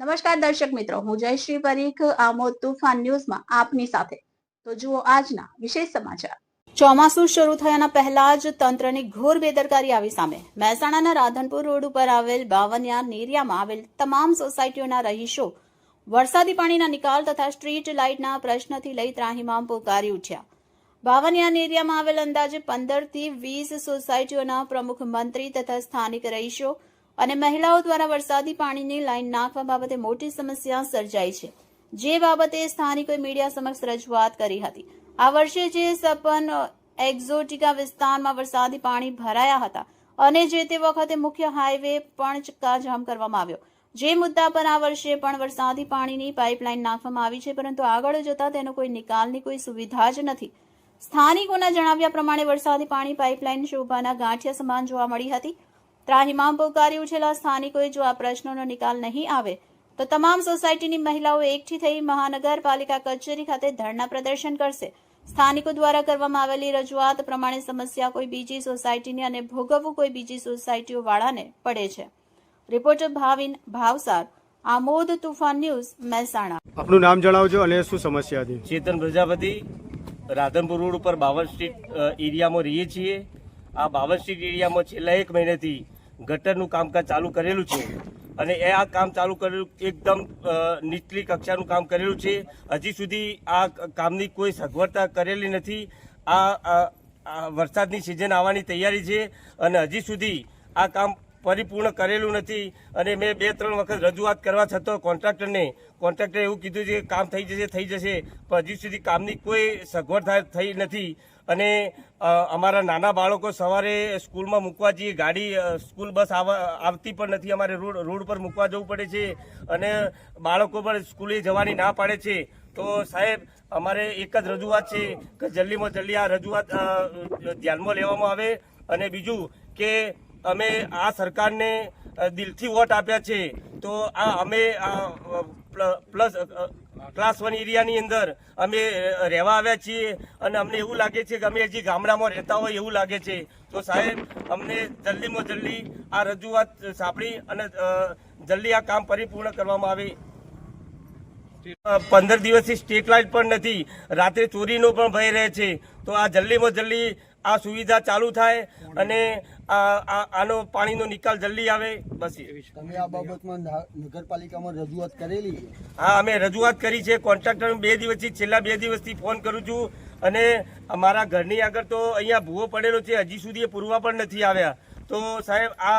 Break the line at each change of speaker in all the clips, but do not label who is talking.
નમસ્કાર દર્શક મિત્રો, હું જયશ્રી પરીખ, આમોદ તુફાન ન્યૂઝમાં આપની સાથે. તો જુઓ આજના વિશેષ સમાચાર. ચોમાસું શરૂ થયાના પહેલા જ તંત્રની ઘોર બેદરકારી આવી સામે. મહેસાણાના રાધનપુર રોડ ઉપર આવેલ બાવનિયા નેરિયામાં આવેલ તમામ સોસાયટીઓના રહીશો વરસાદી પાણીના નિકાલ તથા સ્ટ્રીટ લાઇટના પ્રશ્નથી લઈ ત્રાહીમામ પોકારી ઉઠ્યા. બાવનિયા એરિયામાં આવેલ અંદાજે પંદરથી વીસ સોસાયટીઓના પ્રમુખ મંત્રી તથા સ્થાનિક રહીશો અને મહિલાઓ દ્વારા વરસાદી પાણીની લાઈન નાખવા બાબતે મોટી સમસ્યા સર્જાઈ છે. જે બાબતે સ્થાનિકોએ મીડિયા સમક્ષ રજૂઆત કરી હતી. આ વર્ષે જે સપન એક્ઝોટિકા વિસ્તારમાં વરસાદી પાણી ભરાયા હતા અને જે તે વખતે મુખ્ય હાઈવે પણ ચક્કાજામ કરવામાં આવ્યો. જે મુદ્દા પર આ વર્ષે પણ વરસાદી પાણીની પાઇપલાઇન નાખવામાં આવી છે, પરંતુ આગળ જતા તેનો કોઈ નિકાલની કોઈ સુવિધા જ નથી. સ્થાનિકોના જણાવ્યા પ્રમાણે વરસાદી પાણી પાઇપલાઇન શોભાના ગાંઠિયા સમાન જોવા મળી હતી. ત્રાહિમામ પોકારી ઉઠેલા સ્થાનિકોએ જો આ પ્રશ્નોનો નિકાલ નહીં આવે તો તમામ સોસાયટીની મહિલાઓ એકઠી થઈ મહાનગરપાલિકા કચેરી ખાતે ધરણા પ્રદર્શન કરશે. સ્થાનિકો દ્વારા કરવામાં આવેલી રજૂઆત પ્રમાણે સમસ્યા કોઈ બીજી સોસાયટીની અને ભોગવવું કોઈ બીજી સોસાયટીઓ વાળાને પડે છે. Reporter Bhavin Bhavsar Amod Tufan news Mehsana.
આપનું નામ જણાવજો અને શું સમસ્યા હતી?
ચેતન પ્રજાપતિ રાધનપુર રોડ ઉપર બાવન સ્ટ્રીટ એરિયામાં રહીએ છીએ. આ બાવન સ્ટ્રીટ એરિયામાં છેલ્લા એક મહિનેથી ગટરનું કામકાજ ચાલુ કરેલું છે. અને એ આ કામ ચાલુ કરેલું એકદમ નીચલી કક્ષાનું કામ કરેલું છે. હજી સુધી આ કામની કોઈ સગવડતા કરેલી નથી. આ વરસાદની સિઝન આવવાની તૈયારી છે. અને હજી સુધી આ કામ પરિપૂર્ણ કરેલું નથી અને મેં બે, ત્રણ વખત રજૂઆત કરવા છતાં કોન્ટ્રાક્ટરને, કોન્ટ્રાક્ટરે એવું કીધું છે કે કામ થઈ જશે થઈ જશે, પણ હજી સુધી કામની કોઈ સગવડ થઈ નથી. અને અમારા નાના બાળકો સવારે સ્કૂલમાં મૂકવા જઈએ, ગાડી સ્કૂલ બસ આવા- આવતી પણ નથી, અમારે રોડ રોડ પર મૂકવા જવું પડે છે અને બાળકો પણ સ્કૂલે જવાની ના પાડે છે. તો સાહેબ, અમારે એક જ રજૂઆત છે કે જલ્દીમાં જલ્દી આ રજૂઆત ધ્યાનમાં લેવામાં આવે. અને બીજું કે અમે આ સરકારને દિલથી વોટ આપ્યા છે. તો આ અમે પ્લસ ક્લાસ વન એરિયાની અંદર અમે રહેવા આવ્યા છીએ અને અમને એવું લાગે છે કે અમે હજી ગામડામાં રહેતા હોય એવું લાગે છે. તો સાહેબ, અમને જલ્દીમાં જલ્દી આ રજૂઆત સાંભળી અને જલ્દી આ કામ પરિપૂર્ણ કરવામાં આવે. પંદર દિવસથી સ્ટ્રીટ લાઇટ પણ નથી. રાત્રે ચોરીનો પણ ભય રહે છે. તો આ જલ્દીમાં જલ્દી આ સુવિધા ચાલુ થાય અને આનો પાણીનો નિકાલ જલ્દી આવે બસ
તમે આ બાબતમાં નગરપાલિકામાં રજૂઆત કરેલી
હા અમે રજૂઆત કરી છે. કોન્ટ્રાક્ટર બે દિવસથી છેલ્લા બે દિવસથી ફોન કરું છું. અને અમારા ઘરની આગળ તો અહીંયા ભૂવો પડેલો છે. હજી સુધી એ પૂરવા પણ નથી આવ્યા. તો સાહેબ આ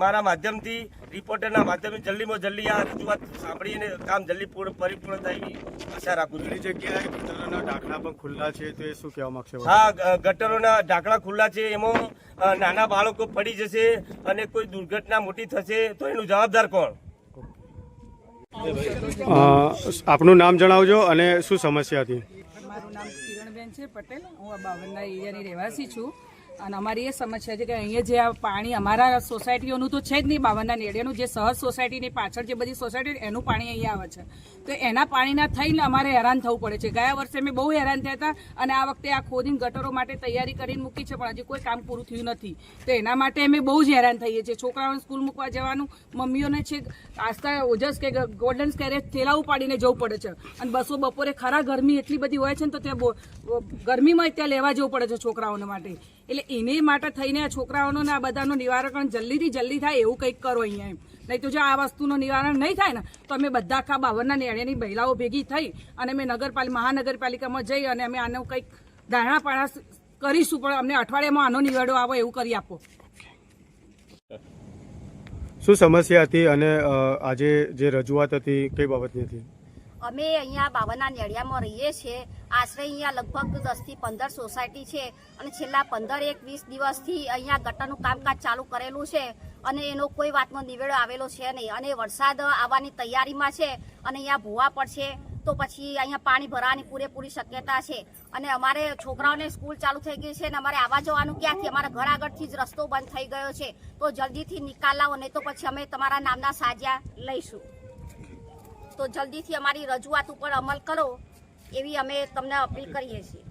મારા માધ્યમથી રિપોર્ટરના માધ્યમથી જલ્દીમાં જલ્દી આ રજૂઆત સાંભળીને કામ જલ્દી પૂર્ણ પરિપૂર્ણ થાય આશા રાખું છું.
જગ્યાએ ગટરોના ઢાંકણા પણ ખુલ્લા છે તો એ શું કહેવા માંગશે?
હા ગટરોના ઢાંકણા ખુલ્લા છે એમાં નાના બાળકો પડી જશે અને કોઈ દુર્ઘટના મોટી થશે તો એનું જવાબદાર કોણ?
આપનું નામ જણાવજો અને શું સમસ્યા હતી?
મારું નામ કિરણબેન છે પટેલ. હું આ બાવનના એરિયાની રહેવાસી છું. અને અમારી એ સમસ્યા છે કે અહીંયા જે આ પાણી અમારા સોસાયટીઓનું તો છે જ નહીં, બાવનના નેડિયાનું જે સહજ સોસાયટીની પાછળ જે બધી સોસાયટી એનું પાણી અહીંયા આવે છે. તો એના પાણીના થઈને અમારે હેરાન થવું પડે છે. ગયા વર્ષે અમે બહુ હેરાન થયા હતા અને આ વખતે આ ખોદીને ગટરો માટે તૈયારી કરીને મૂકી છે, પણ હજી કોઈ કામ પૂરું થયું નથી. તો એના માટે અમે બહુ જ હેરાન થઈએ છીએ. છોકરાઓને સ્કૂલ મૂકવા જવાનું, મમ્મીઓને છે આસ્થા ઓજસ કે ગોલ્ડન સ્કેરેજ થેલા ઉપાડીને જવું પડે છે. અને બસો બપોરે ખરા ગરમી એટલી બધી હોય છે ને, તો ત્યાં ગરમીમાં ત્યાં લેવા જવું પડે છે છોકરાઓને માટે. એટલે એને માટે થઈને આ છોકરાઓનું ને આ બધાનું નિવારણ જલ્દીથી જલ્દી થાય એવું કંઈક કરો અહીંયા એમ. નહીં તો જો આ વસ્તુનું નિવારણ નહીં થાય ને, તો અમે બધા આખા બાવનના નિર્ણયની મહિલાઓ ભેગી થઈ અને અમે નગરપાલિકા, મહાનગરપાલિકામાં જઈ અને અમે આનું કંઈક દાણાપાણા કરીશું, પણ અમને અઠવાડિયામાં આનો નિવાડો આવો એવું કરી આપો.
શું સમસ્યા હતી અને આજે જે રજૂઆત હતી, કઈ બાબતની હતી?
અમે અહીંયા બાવાના નેડિયામાં રહીએ છીએ. આશરે અહીંયા લગભગ દસથી પંદર સોસાયટી છે અને છેલ્લા પંદર એક વીસ દિવસથી અહીંયા ગટરનું કામકાજ ચાલુ કરેલું છે અને એનો કોઈ વાતનો નિવેડો આવેલો છે નહીં. અને વરસાદ આવવાની તૈયારીમાં છે અને અહીંયા ભૂવા પડશે તો પછી અહીંયા પાણી ભરાવાની પૂરેપૂરી શક્યતા છે. અને અમારે છોકરાઓને સ્કૂલ ચાલુ થઈ ગઈ છે અને અમારે આવવા જવાનું ક્યાંથી? અમારા ઘર આગળથી જ રસ્તો બંધ થઈ ગયો છે. તો જલ્દીથી નિકાલ લાવો, નહીં તો પછી અમે તમારા નામના સાજ્યા લઈશું. તો જલ્દીથી અમારી રજૂઆત ઉપર અમલ કરો એવી અમે તમને અપીલ કરીએ છીએ.